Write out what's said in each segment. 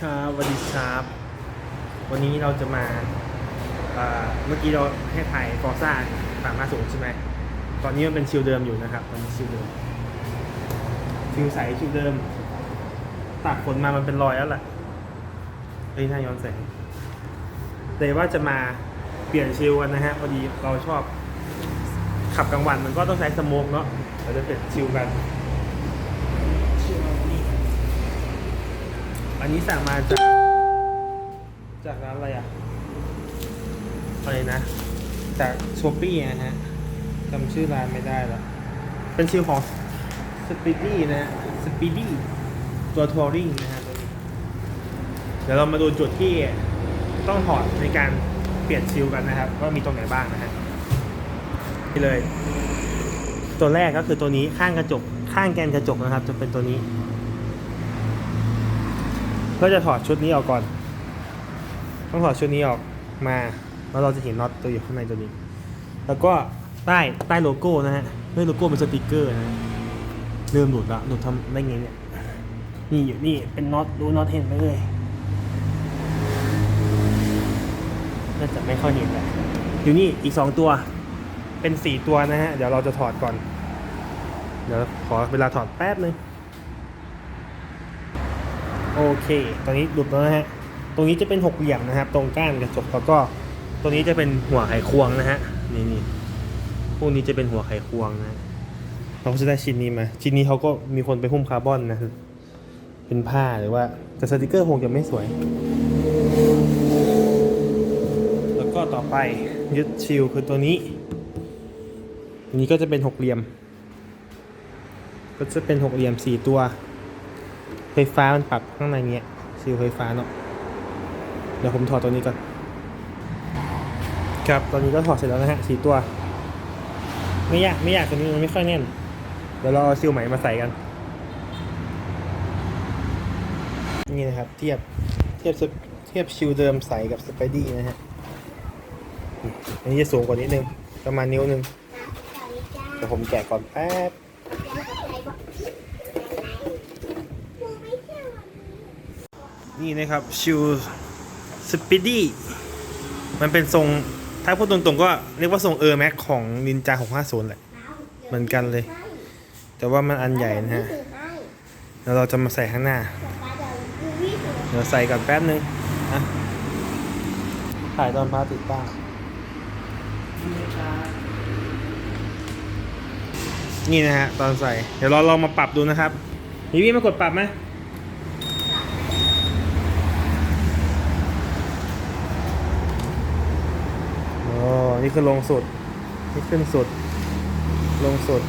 สวัสดีครับ วันนี้เราจะมาเมื่อกี้เราให้ถ่ายฟอร์ซ่าสามห้าศูนย์ใช่ไหม ตอนนี้มันเป็นชิลเดิมอยู่นะครับ ตอนนี้ชิลเดิม ชิลใสชิลเดิม ตากฝนมามันเป็นรอยแล้วล่ะเฮ้ยน่าย้อนแสงแต่ว่าจะมาเปลี่ยนชิลกันนะฮะ พอดีเราชอบ ขับกลางวันมันก็ต้องใช้สโมกเนาะ เราจะเปลี่ยนชิลกันชิลนี่ อันนี้สั่งมาจาก จากร้านอะไรอะอะไรนะ จากช o ปี้นะฮะจำชื่อร้านไม่ได้ล้วเป็นชื่อของสปีดี้นะฮะสปีดี้ตัวทัวริงนะฮะตัวนี้เดี๋ยวเรามาดูจุดที่ต้องถอดในการเปลี่ยนชิลกันนะครับว่ามีตรงไหนบ้างนะฮะนี่เลย ตัวแรกก็คือตัวนี้ข้างกระจกข้างแกนกระจกนะครับ จะเป็นตัวนี้ เพื่อจะถอดชุดนี้ออกก่อน ต้องถอดชุดนี้ออกมา แล้วเราจะเห็นน็อตตัวอยู่ข้างในตัวนี้ แล้วก็ใต้ใต้โลโก้นะฮะเฮ้ยโลโก้เป็นสติกเกอร์นะเริ่มหลุดละหลุดทำได้ไงเนี่ยนี่อยู่นี่เป็นน็อตดูน็อตเห็นไหมเลยน่าจะไม่ค่อยเห็นแหละอยู่นี่อีกสองตัว เป็นสี่ตัวนะฮะ เดี๋ยวเราจะถอดก่อน เดี๋ยวขอเวลาถอดแป๊บนึง โอเค ตอนนี้หลุดแล้วนะฮะ ตรงนี้จะเป็นหกเหลี่ยมนะครับ ตรงก้านกระจกแล้วก็ตรงนี้จะเป็นหัวไขควงนะฮะ นี่นี่พวกนี้จะเป็นหัวไขควงนะฮะเราก็จะได้ชิ้นนี้มา ชิ้นนี้เขาก็มีคนไปหุ้มคาร์บอนนะ เป็นผ้าหรือว่าแต่สติกเกอร์คงจะไม่สวย แล้วก็ต่อไปยึดชิลคือตัวนี้อันนี้ก็จะเป็นหกเหลี่ยม ก็จะเป็นหกเหลี่ยมสี่ตัว ไฟฟ้ามันปรับข้างในเนี้ยซิลไฟฟ้าเนาะเดี๋ยวผมถอดตัวนี้ก่อน ครับตอนนี้ก็ถอดเสร็จแล้วนะฮะสี่ตัว ไม่ยากไม่ยากตัวนี้มันไม่ค่อยแน่น เดี๋ยวเราเอาซิลใหม่มาใส่กัน นี่นะครับ เทียบเทียบเทียบชิลเดิมใส่กับสไปดี้นะฮะอันนี้จะสูงกว่านิดนึง ประมาณนิ้วนึงเดี๋ยวผมแกะก่อนแป๊บ นี่นะครับชิวสปีดี้มันเป็นทรง ถ้าพูดตรงๆก็เรียกว่าทรงเออร์แม็กของนินจา650แหละ เหมือนกันเลย แต่ว่ามันอันใหญ่นะฮะแล้วเราจะมาใส่ข้างหน้า เดี๋ยวใส่ก่อนแป๊บนึงนะถ่ายตอนพระติดตั้งนี่นะฮะตอนใส่ เดี๋ยวเราลองมาปรับดูนะครับมีวี่มากดปรับไหม โอ้ นี่คือลงสุด นี่ขึ้นสุด ลงสุด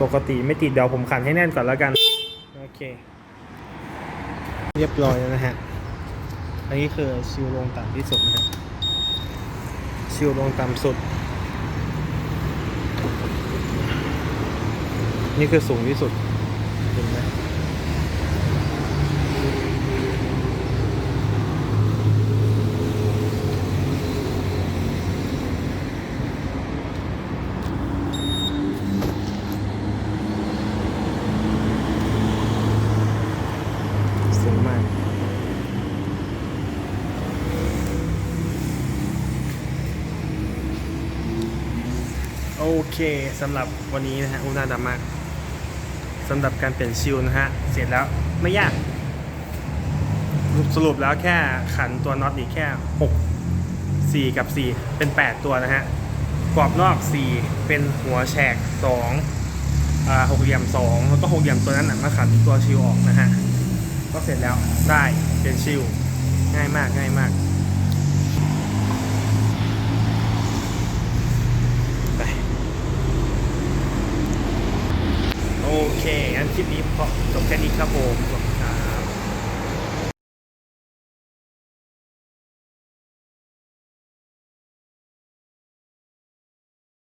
ปกติไม่ติดเดี๋ยวผมขันให้แน่นก่อนแล้วกัน โอเค เรียบร้อยแล้วนะฮะ อันนี้คือชิวลงต่ำที่สุดนะฮะ ชิวลงต่ำสุด นี่คือสูงที่สุด เห็นไหม สูงมาก โอเคสำหรับวันนี้นะฮะอุณาดามากสำหรับการเปลี่ยนชิลนะฮะ เสร็จแล้วไม่ยากสรุปแล้วแค่ขันตัวน็อตอีกแค่ 6 4 กับ 4 เป็น 8 ตัวนะฮะ กรอบนอก 4 เป็นหัวแฉก2อ่าหกเหลี่ยม 2 แล้วก็หกเหลี่ยมตัวนั้นนะมาขันตัวชิลออกนะฮะ ก็เสร็จแล้วได้เป็นชิลง่ายมากง่ายมาก